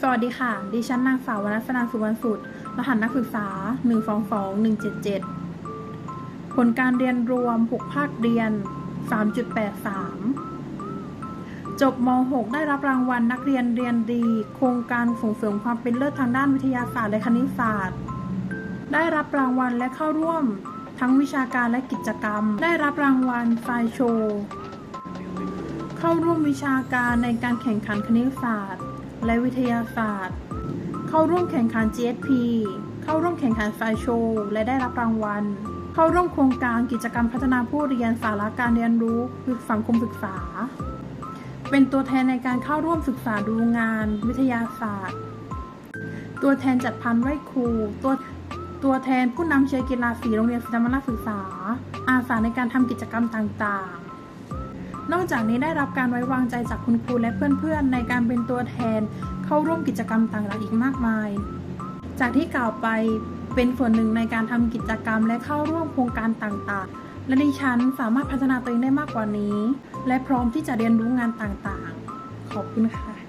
สวัสดีค่ะ ดิฉันนางสาววรรณสนานสุวรรณสุดรหัสนักศึกษา 122177 ผลการเรียนรวม 6 ภาคเรียน 3.83 จบม .6 ได้รับรางวัลนักเรียนเรียนดี โครงการส่งเสริมความเป็นเลิศทางด้านวิทยาศาสตร์และคณิตศาสตร์ ได้รับรางวัลและเข้าร่วมทั้งวิชาการและกิจกรรม ได้รับรางวัลไฟโชว์ เข้าร่วมวิชาการในการแข่งขันคณิตศาสตร์ และวิทยาศาสตร์ เข้าร่วมแข่งขัน GSP เข้าร่วมแข่งขันไฟโชว์และได้รับรางวัล เข้าร่วมโครงการกิจกรรมพัฒนาผู้เรียนสาระการเรียนรู้สังคมศึกษา เป็นตัวแทนในการเข้าร่วมศึกษาดูงาน วิทยาศาสตร์ ตัวแทนจัดพันไหว้ครูตัวตัวแทนผู้นำเชียร์กีฬาสีโรงเรียนศรีธรรมราศึกษา อาสาในการทำกิจกรรมต่างๆ นอกจากนี้ได้รับการไว้วางใจจากคุณครูและเพื่อนๆ ในการเป็นตัวแทนเข้าร่วมกิจกรรมต่างๆ อีกมากมาย จากที่กล่าวไปเป็นส่วนหนึ่งในการทำกิจกรรมและเข้าร่วมโครงการต่างๆ และดิฉันสามารถพัฒนาตัวเองได้มากกว่านี้ และพร้อมที่จะเรียนรู้งานต่างๆ ขอบคุณค่ะ